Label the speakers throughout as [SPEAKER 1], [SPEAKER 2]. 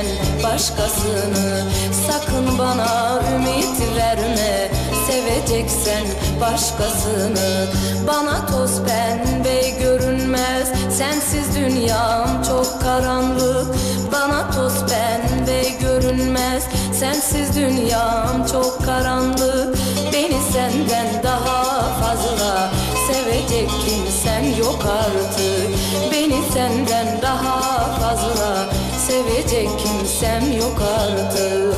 [SPEAKER 1] seveceksen başkasını sakın bana ümit verme. Seveceksen başkasını bana toz pembe görünmez. Sensiz dünyam çok karanlık bana toz pembe görünmez. Sensiz dünyam çok karanlık beni senden daha fazla sevecek kimsem yok artık. Beni senden daha fazla sevecek kimsem yok artık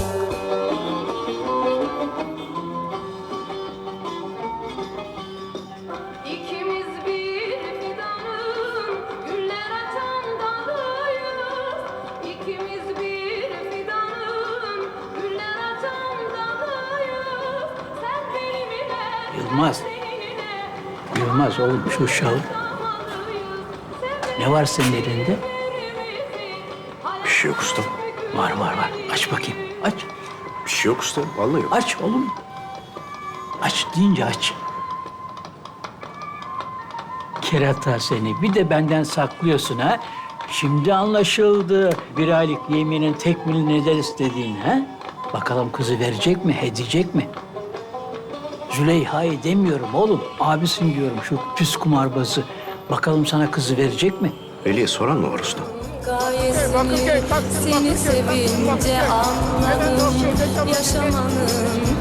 [SPEAKER 1] İkimiz bir fidanın güller açan dalıyız. İkimiz bir fidanın güller açan dalıyız. Sen benim ile
[SPEAKER 2] Yılmaz. Yılmaz oğlum şu şal. Ne var senin elinde?
[SPEAKER 3] Şey yok usta.
[SPEAKER 2] Var var var. Aç bakayım. Aç.
[SPEAKER 3] Bir şey yok usta. Vallahi yok.
[SPEAKER 2] Aç oğlum. Aç deyince aç. Kerata seni. Bir de benden saklıyorsun ha. Şimdi anlaşıldı. Bir aylık yeminin tekmili neden istediğin ha? Bakalım kızı verecek mi, edecek mi? Züleyha'yı demiyorum oğlum. Abisin diyorum şu pis kumarbazı. Bakalım sana kızı verecek mi?
[SPEAKER 3] Veli'ye soran mı var usta?
[SPEAKER 1] Gayesini seni sevince anladım Yaşamanın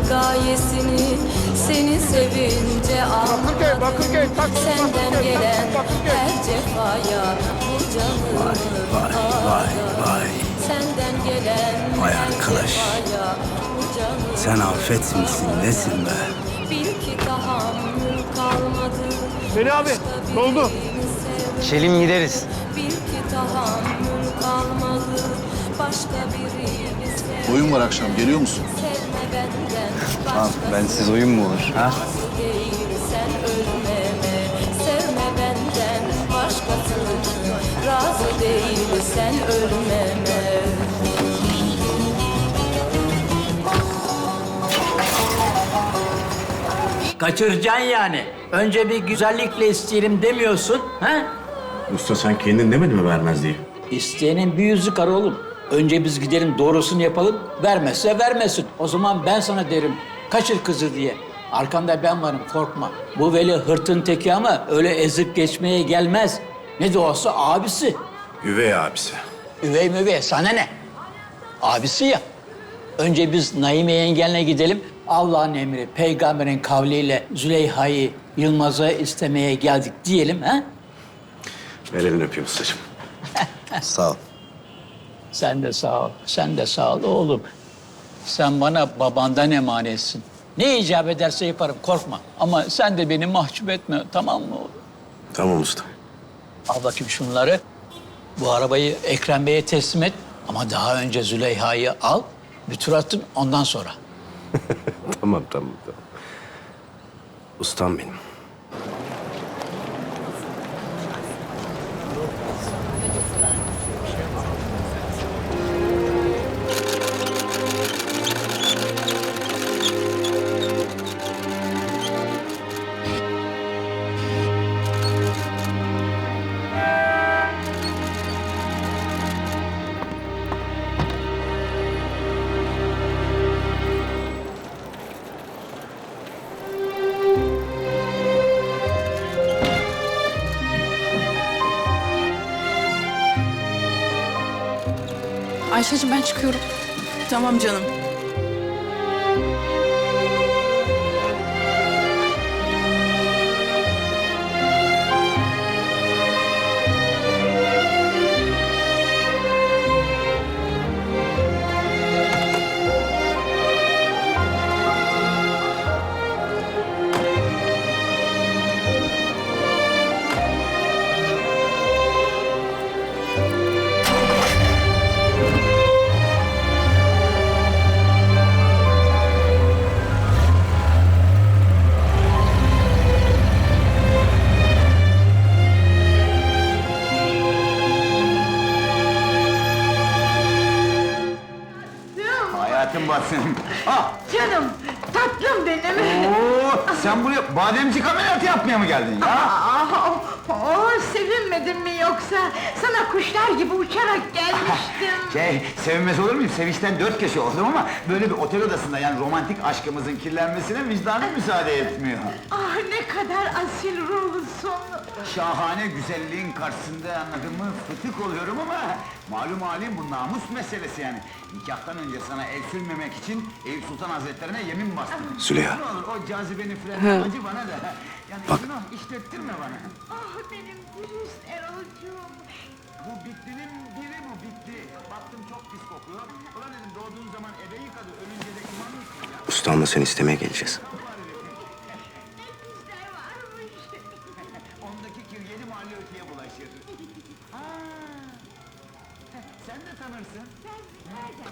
[SPEAKER 1] gayesini seni sevince anladım Senden gelen her cefaya bu canımı
[SPEAKER 4] Vay vay vay.
[SPEAKER 1] Senden gelen
[SPEAKER 4] Vay arkadaş. Sen affet misin nesin be?
[SPEAKER 1] Bil ki tahammül kalmadı
[SPEAKER 5] Beni abi, ne oldu?
[SPEAKER 6] Çelim gideriz.
[SPEAKER 7] Oyun var akşam geliyor musun?
[SPEAKER 1] Sevme benden
[SPEAKER 6] Ha,
[SPEAKER 1] başka
[SPEAKER 6] bensiz oyun mu olur? Ha?
[SPEAKER 1] Razı değil sen ölmeme
[SPEAKER 2] Kaçıracaksın yani. Önce bir güzellikle isteyelim demiyorsun. Ha?
[SPEAKER 3] Usta sen kendin demedin mi vermez diye?
[SPEAKER 2] İsteyenin bir yüzü kara oğlum. Önce biz gidelim doğrusunu yapalım. Vermezse vermesin. O zaman ben sana derim kaçır kızı diye. Arkanda ben varım korkma. Bu veli hırtın teki ama öyle ezip geçmeye gelmez. Ne de olsa abisi.
[SPEAKER 3] Üvey abisi.
[SPEAKER 2] Üvey müvey sana ne? Abisi ya. Önce biz Naime yengenle gidelim. Allah'ın emri, peygamberin kavliyle Züleyha'yı Yılmaz'a istemeye geldik diyelim ha?
[SPEAKER 3] Ver elini öpeyim ustacığım.
[SPEAKER 4] Sağ ol.
[SPEAKER 2] Sen de sağ ol, sen de sağ ol oğlum. Sen bana babandan emanetsin. Ne icap ederse yaparım, korkma. Ama sen de beni mahcup etme, tamam mı oğlum?
[SPEAKER 3] Tamam usta.
[SPEAKER 2] Al bakayım şunları. Bu arabayı Ekrem Bey'e teslim et. Ama daha önce Züleyha'yı al, bir tur attın ondan sonra.
[SPEAKER 3] Tamam tamam tamam. Ustam benim.
[SPEAKER 8] Çıkıyorum.
[SPEAKER 9] Tamam canım.
[SPEAKER 7] Yoksa? Sana kuşlar gibi uçarak gelmiştim.
[SPEAKER 6] Şey, sevinmez olur muyum? Sevinçten dört köşe oldum ama böyle bir otel odasında yani romantik aşkımızın kirlenmesine vicdanım müsaade etmiyor.
[SPEAKER 7] ah ne kadar asil ruhlusun.
[SPEAKER 6] Şahane güzelliğin karşısında anladın mı fıtık oluyorum ama malum halim bu namus meselesi yani. Nikahtan önce sana el sürmemek için Eyüp Sultan Hazretlerine yemin bastım.
[SPEAKER 3] Züleyha.
[SPEAKER 6] Ne olur o cazibeni fren acı bana da. Yani
[SPEAKER 3] Bak.
[SPEAKER 6] şunu işlettirme bana.
[SPEAKER 7] Ah benim dürüst Erol'cuğum.
[SPEAKER 6] Bu bitlinin biri bu bitti. Baktım çok pis kokuyor. Ulan dedim doğduğun zaman ebe yıkadı, ölünce de yıkadı.
[SPEAKER 3] Ustamla seni istemeye geleceğiz.
[SPEAKER 7] Pisler varmış.
[SPEAKER 6] Ondaki kir yedi mahalle öteye bulaşır. Ha. Sen de tanırsın.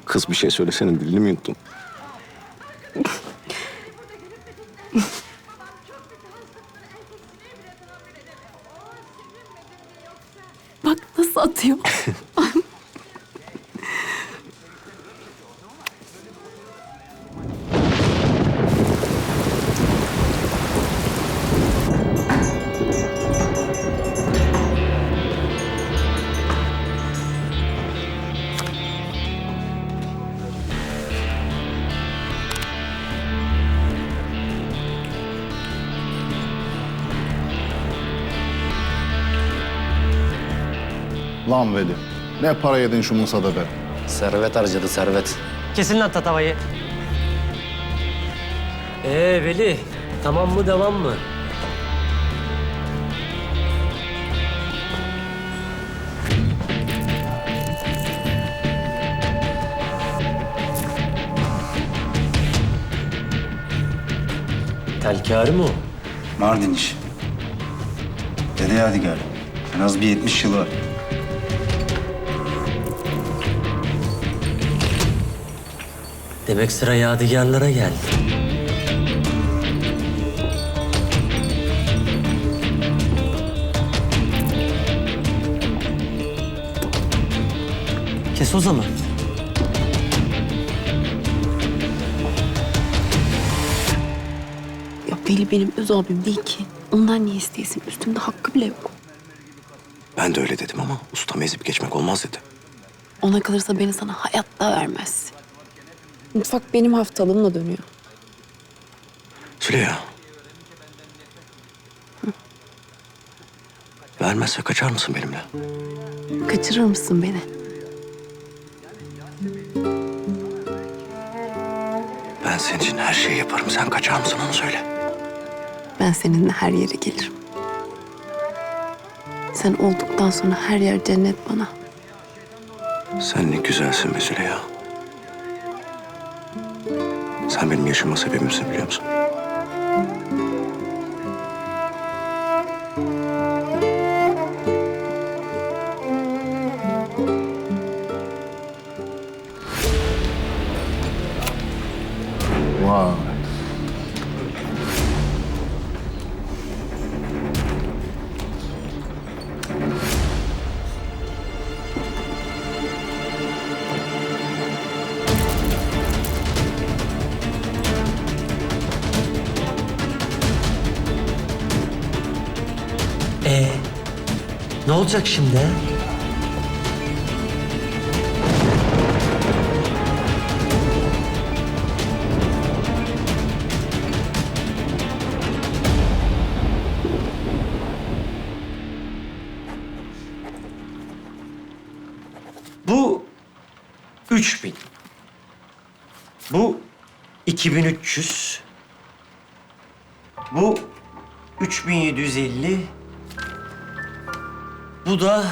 [SPEAKER 3] Kız bir şey söylesene dilini mi yuttun?
[SPEAKER 7] Babam çok mütehassıptır. Erkeksine bile tahammül edemem. Oh sevinmedin mi yoksa?
[SPEAKER 8] Bak nasıl atıyor.
[SPEAKER 9] Lan Veli, ne para yedin şu Musa'da be?
[SPEAKER 10] Servet harcadı servet.
[SPEAKER 11] Kesin lan tatavayı. Ee Veli, tamam mı devam mı? Telkârı mı o?
[SPEAKER 4] Mardin işi. Dede Yadigar. En az bir 70 yılı var.
[SPEAKER 11] Demek sıra yadigarlara geldi. Kes o zaman.
[SPEAKER 8] Ya Veli benim öz abim değil ki. Ondan niye isteyesin? Üstümde hakkı bile yok.
[SPEAKER 3] Ben de öyle dedim ama ustam ezip geçmek olmaz dedi.
[SPEAKER 8] Ona kalırsa beni sana hayatta vermez. Mutfak benim haftalığımla dönüyor.
[SPEAKER 3] Züleyha. Vermezse kaçar mısın benimle?
[SPEAKER 8] Kaçırır mısın beni?
[SPEAKER 3] Ben senin için her şeyi yaparım. Sen kaçar mısın onu söyle.
[SPEAKER 8] Ben seninle her yere gelirim. Sen olduktan sonra her yer cennet bana.
[SPEAKER 3] Sen ne güzelsin be Züleyha. Sen benim yaşama sebebimsin biliyor musun?
[SPEAKER 11] Olacak şimdi? Bu 3000. Bu 2300. Bu 3750. Bu da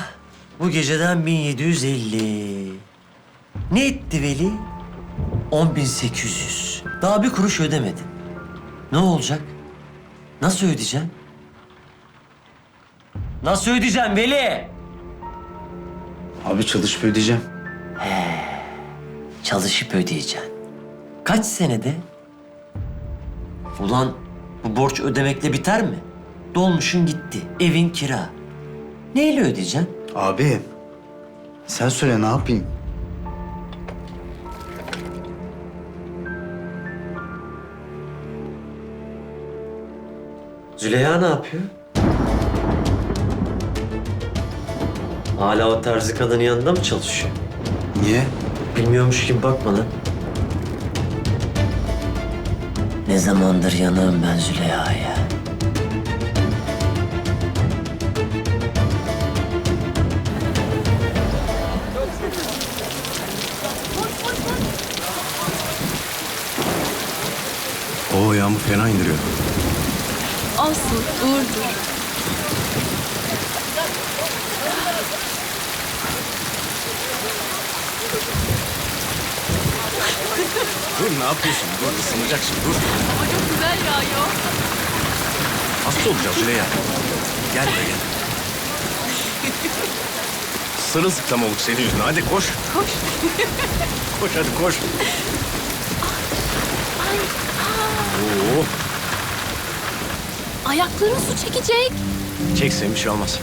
[SPEAKER 11] bu geceden 1750. Ne etti Veli? 10800. Daha bir kuruş ödemedin. Ne olacak? Nasıl ödeyeceksin? Nasıl ödeyeceksin Veli?
[SPEAKER 4] Abi çalışıp ödeyeceğim.
[SPEAKER 11] Çalışıp ödeyeceksin. Kaç senede? Ulan bu borç ödemekle biter mi? Dolmuşun gitti, evin kira. Neyle ödeyeceksin?
[SPEAKER 4] Abi, sen söyle ne yapayım?
[SPEAKER 11] Züleyha ne yapıyor? Hala o terzi kadının yanında mı çalışıyor?
[SPEAKER 4] Niye?
[SPEAKER 11] Bilmiyormuş gibi bakma lan. Ne zamandır yanığım ben Züleyha'ya.
[SPEAKER 3] Oo yağmur fena indiriyor.
[SPEAKER 8] Olsun dur dur.
[SPEAKER 3] Ne yapıyorsun? Dur ısınacaksın dur.
[SPEAKER 8] Ama çok güzel yağıyor.
[SPEAKER 3] Hasta olacağız Züleyha. Gel buraya gel. Sırılsıklam olduk senin yüzünden. Hadi koş. Koş. koş hadi koş. Oo,
[SPEAKER 8] Ayakların su çekecek.
[SPEAKER 3] çeksen bir şey olmaz.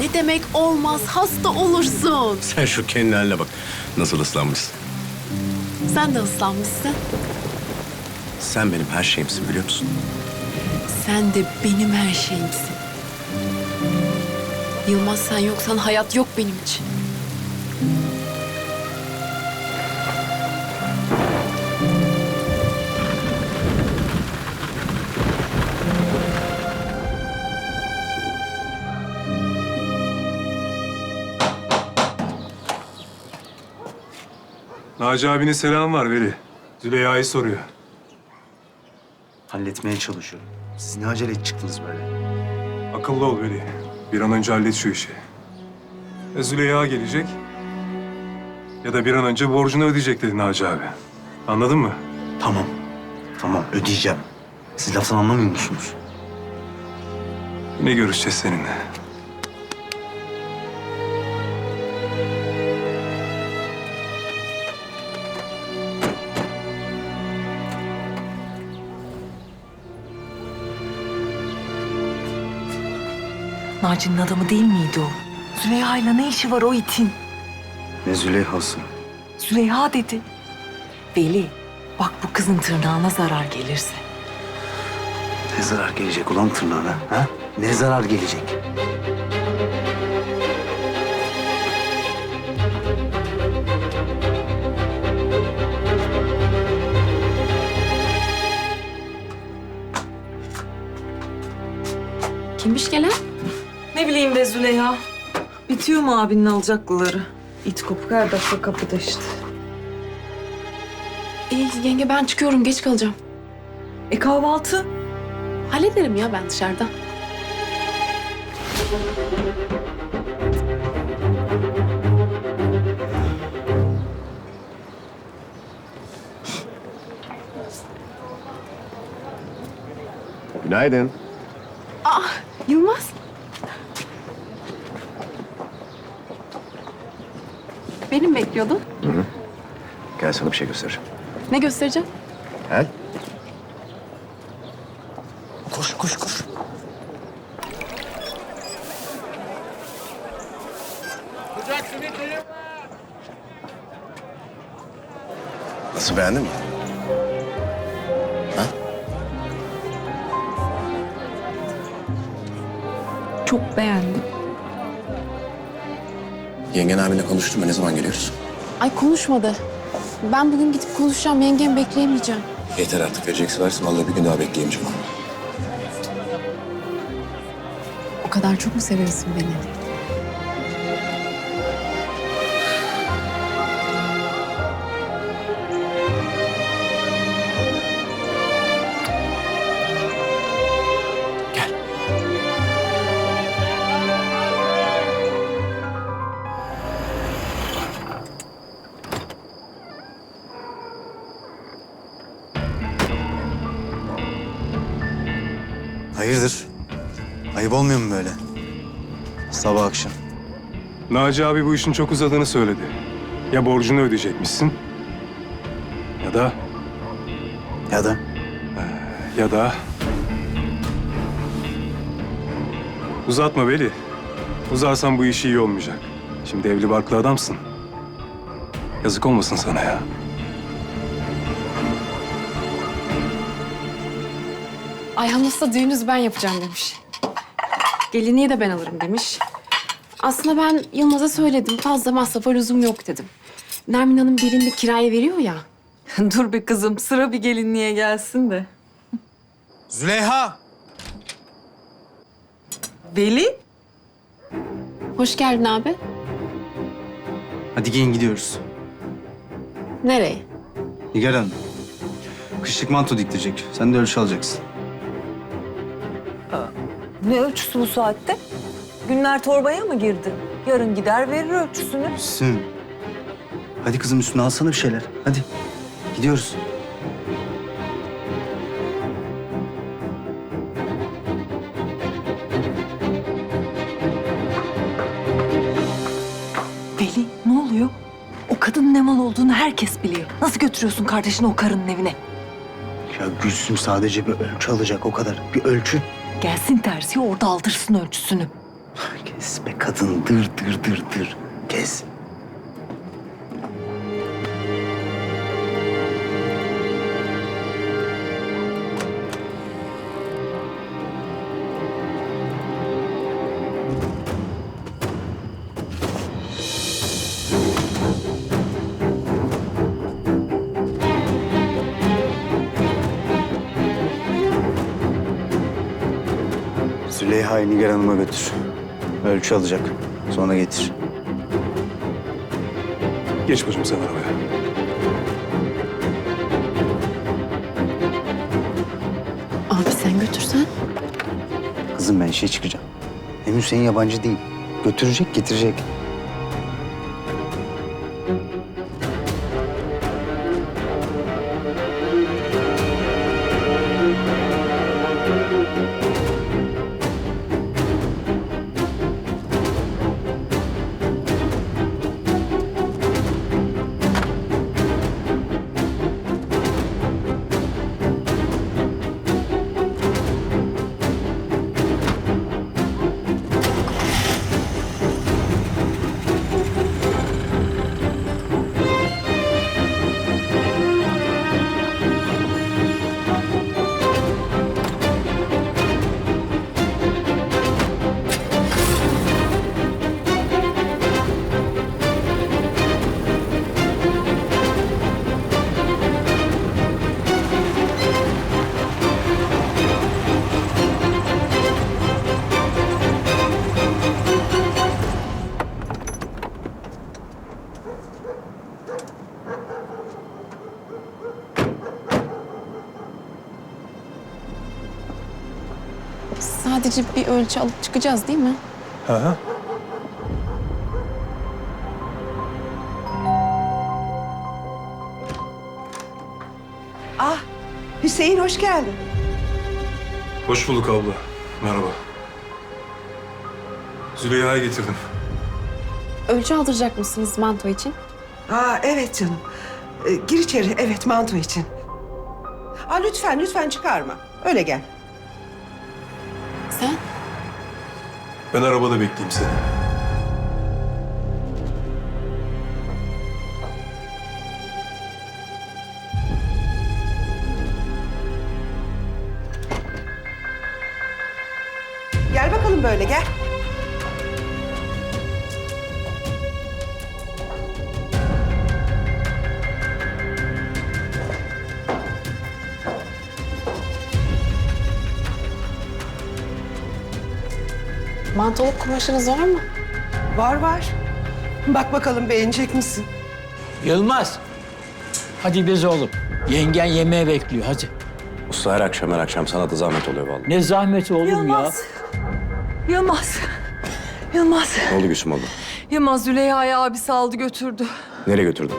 [SPEAKER 8] Ne demek olmaz hasta olursun.
[SPEAKER 3] Sen şu kendi haline bak. Nasıl ıslanmışsın.
[SPEAKER 8] Sen de ıslanmışsın.
[SPEAKER 3] Sen benim her şeyimsin biliyor musun?
[SPEAKER 8] Sen de benim her şeyimsin. Yılmaz sen yoksan hayat yok benim için.
[SPEAKER 5] Naci abine selam var Veli. Züleyha'yı soruyor.
[SPEAKER 4] Halletmeye çalışıyorum. Siz ne acele çıktınız böyle?
[SPEAKER 5] Akıllı ol Veli. Bir an önce hallet şu işi. Ya Züleyha gelecek ya da bir an önce borcunu ödeyecek dedi Naci abi. Anladın mı?
[SPEAKER 4] Tamam. Tamam ödeyeceğim. Siz laftan anlamıyor musunuz?
[SPEAKER 5] Yine görüşeceğiz seninle.
[SPEAKER 7] Naci'nin adamı değil miydi o? Züleyha'yla ne işi var o itin?
[SPEAKER 4] Ne Züleyha'sı?
[SPEAKER 7] Züleyha dedi. Veli, bak bu kızın tırnağına zarar gelirse.
[SPEAKER 4] Ne zarar gelecek ulan tırnağına? Ha? Ne zarar gelecek?
[SPEAKER 8] Kimmiş gelen?
[SPEAKER 7] Ne bileyim be Züleyha. Bitiyor mu abinin alacaklıları? İt kopuk her dakika kapıda işte.
[SPEAKER 8] İyi yenge ben çıkıyorum geç kalacağım.
[SPEAKER 7] E kahvaltı?
[SPEAKER 8] Hallederim ya ben dışarıda.
[SPEAKER 3] Günaydın.
[SPEAKER 8] Yılmaz. Benim bekliyordun.
[SPEAKER 3] Gel sana bir şey göstereceğim.
[SPEAKER 8] Ne göstereceğim?
[SPEAKER 3] Gel. Koş koş koş. Nasıl beğendin mi? Yengen abinle konuştun mu? Ne zaman geliyoruz?
[SPEAKER 8] Ay konuşmadı. Ben bugün gidip konuşacağım. Yengem bekleyemeyeceğim.
[SPEAKER 3] Yeter artık vereceksin versin. Vallahi bir gün daha bekleyemeyeceğim.
[SPEAKER 8] O kadar çok mu seviyorsun beni?
[SPEAKER 5] Naci abi bu işin çok uzadığını söyledi. Ya borcunu ödeyecekmişsin ya da
[SPEAKER 4] Ya da
[SPEAKER 5] ya da uzatma Veli. Uzarsan bu iş iyi olmayacak. Şimdi evli barklı adamsın. Yazık olmasın sana ya.
[SPEAKER 8] Ayhan Usta düğünüzü ben yapacağım demiş. Gelinliği de ben alırım demiş. Aslında ben Yılmaz'a söyledim. Fazla masrafa lüzum yok dedim. Nermin Hanım gelinlik kiraya veriyor ya.
[SPEAKER 7] Dur be kızım sıra bir gelinliğe gelsin de.
[SPEAKER 3] Züleyha!
[SPEAKER 7] Veli?
[SPEAKER 8] Hoş geldin abi.
[SPEAKER 4] Hadi giyin gidiyoruz.
[SPEAKER 8] Nereye?
[SPEAKER 4] Nigar Hanım. Kışlık manto diktirecek. Sen de ölçü alacaksın.
[SPEAKER 7] Ne ölçüsü bu saatte? Günler torbaya mı girdi? Yarın gider verir ölçüsünü.
[SPEAKER 4] Üstün. Hadi kızım üstüne alsana bir şeyler. Hadi. Gidiyoruz.
[SPEAKER 7] Veli ne oluyor? O kadının ne mal olduğunu herkes biliyor. Nasıl götürüyorsun kardeşini o karının evine?
[SPEAKER 4] Ya Gülsüm sadece bir ölçü alacak o kadar. Bir ölçü.
[SPEAKER 7] Gelsin terziye orada aldırsın ölçüsünü.
[SPEAKER 4] Kadın. Dır dır dır dır. Kes. Züleyha'yı Nigar Hanım'a götür. Ölçü alacak. Sonra getir.
[SPEAKER 5] Geç bacım sen arabaya.
[SPEAKER 8] Abi sen götürsen.
[SPEAKER 4] Kızım ben işe çıkacağım. Hem Hüseyin yabancı değil. Götürecek, getirecek.
[SPEAKER 8] Sadece bir ölçü alıp çıkacağız değil mi?
[SPEAKER 5] Hı hı.
[SPEAKER 12] Ah, Hüseyin hoş geldin.
[SPEAKER 5] Hoş bulduk abla. Merhaba. Züleyha'yı getirdim.
[SPEAKER 8] Ölçü aldıracak mısınız manto için?
[SPEAKER 12] Aa, evet canım. Ee, gir içeri, evet manto için. Aa, lütfen, lütfen çıkarma. Öyle gel.
[SPEAKER 5] Ben arabada bekleyeyim seni.
[SPEAKER 12] Gel bakalım böyle, gel.
[SPEAKER 8] Mantoluk kumaşınız var mı?
[SPEAKER 12] Var var. Bak bakalım beğenecek misin?
[SPEAKER 2] Yılmaz. Hadi biz oğlum. Yengen yemeğe bekliyor hadi.
[SPEAKER 3] Usta her akşam her akşam sana da zahmet oluyor vallahi.
[SPEAKER 2] Ne zahmeti oğlum
[SPEAKER 7] Yılmaz. Yılmaz. Yılmaz.
[SPEAKER 3] Ne oldu Gülsüm abla?
[SPEAKER 7] Yılmaz Züleyha'yı abisi aldı götürdü.
[SPEAKER 3] Nereye götürdün?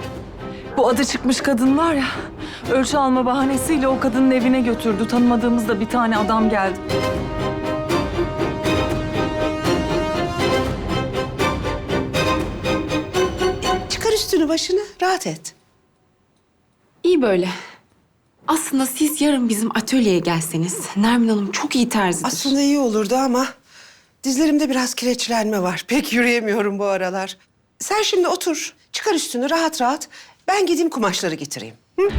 [SPEAKER 7] Bu adı çıkmış kadın var ya. Ölçü alma bahanesiyle o kadının evine götürdü. Tanımadığımız da bir tane adam geldi.
[SPEAKER 12] Üstünü başını, rahat et.
[SPEAKER 8] İyi böyle. Aslında siz yarın bizim atölyeye gelseniz. Nermin Hanım çok iyi terzidir.
[SPEAKER 12] Aslında iyi olurdu ama dizlerimde biraz kireçlenme var. Pek yürüyemiyorum bu aralar. Sen şimdi otur, çıkar üstünü rahat rahat. Ben gideyim kumaşları getireyim. Hı?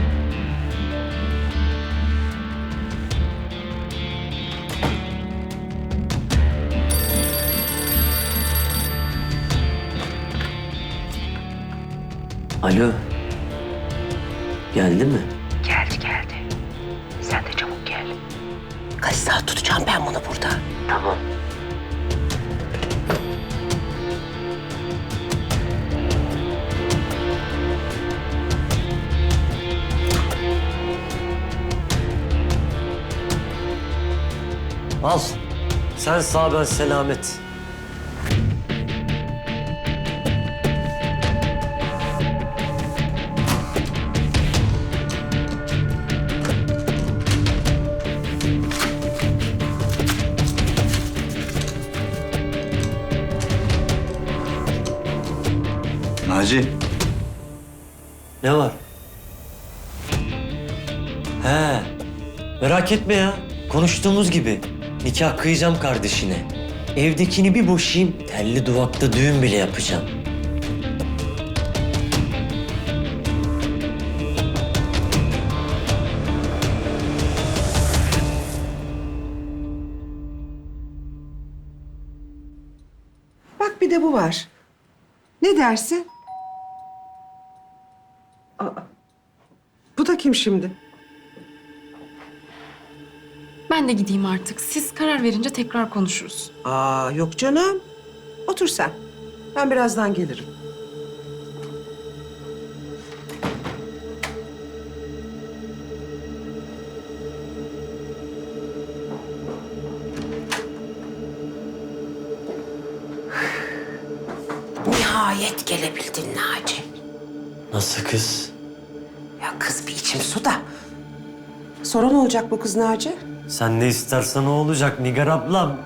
[SPEAKER 11] Alo. Geldi mi?
[SPEAKER 12] Geldi geldi. Sen de çabuk gel. Kaç saat tutacağım ben bunu burada?
[SPEAKER 11] Tamam. Al. Sen sağ ben selamet.
[SPEAKER 4] Naci.
[SPEAKER 11] Ne var? He. Merak etme ya. Konuştuğumuz gibi. Nikah kıyacağım kardeşine. Evdekini bir boşayayım. Telli duvakta düğün bile yapacağım.
[SPEAKER 12] Bak bir de bu var. Ne dersin? Aa, bu da kim şimdi?
[SPEAKER 8] Ben de gideyim artık. Siz karar verince tekrar konuşuruz.
[SPEAKER 12] Aa yok canım. Otur sen. Ben birazdan gelirim. Nihayet gelebildin Naci.
[SPEAKER 11] Nasıl kız?
[SPEAKER 12] Kız bir içim su da. Sonra ne olacak bu kız Naci?
[SPEAKER 11] Sen ne istersen o olacak Nigar ablam.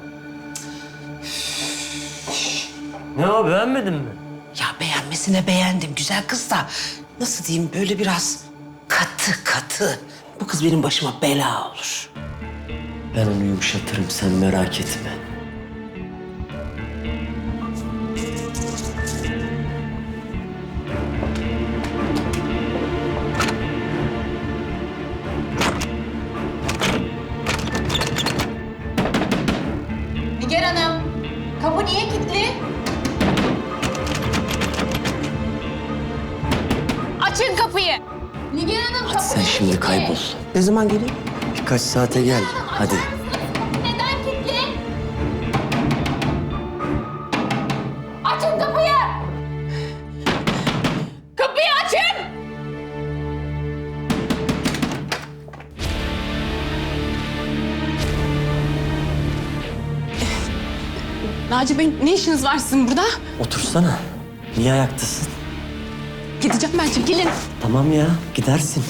[SPEAKER 11] Ne o beğenmedin mi?
[SPEAKER 12] Ya beğenmesine beğendim güzel kız da nasıl diyeyim böyle biraz katı katı. Bu kız benim başıma bela olur.
[SPEAKER 11] Ben onu yumuşatırım sen merak etme.
[SPEAKER 12] Zaman geleyim?
[SPEAKER 11] Birkaç saate gel. Hadi.
[SPEAKER 13] Neden kilitli? Açın kapıyı. Kapıyı açın.
[SPEAKER 8] Naci Bey ne işiniz var sizin burada?
[SPEAKER 11] Otursana. Niye ayaktasın?
[SPEAKER 8] Gideceğim ben çekilin.
[SPEAKER 11] Tamam ya gidersin.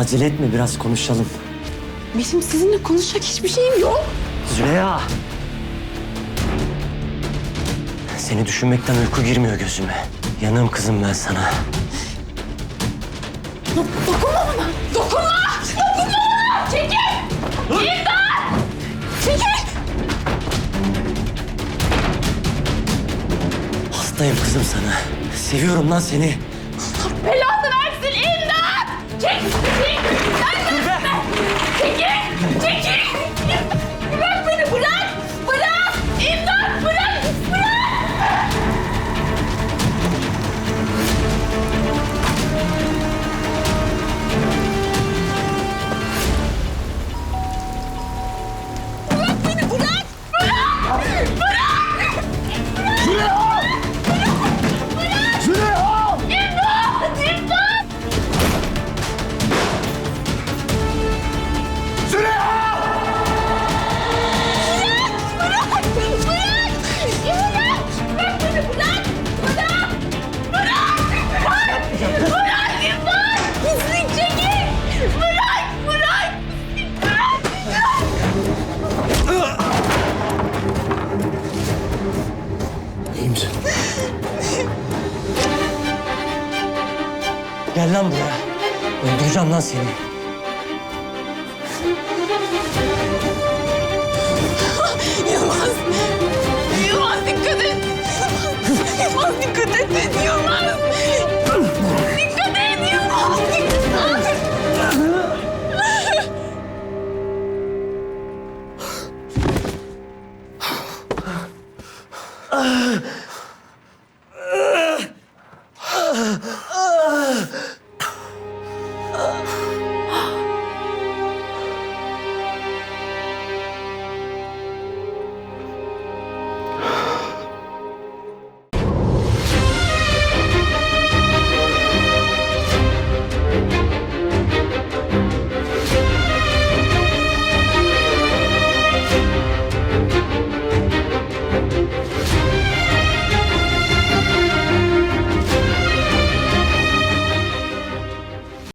[SPEAKER 11] Acele etme biraz konuşalım.
[SPEAKER 8] Benim sizinle konuşacak hiçbir şeyim yok.
[SPEAKER 11] Züleyha. Seni düşünmekten uyku girmiyor gözüme. Yanığım kızım ben sana.
[SPEAKER 13] Dokunma bana. Dokunma. Dokunma bana. Çekil. İmdat. Çekil.
[SPEAKER 11] Hastayım kızım sana. Seviyorum lan seni.
[SPEAKER 13] Belanı versin. Çek. Çek. Çekil. Çekil. Dikkat et!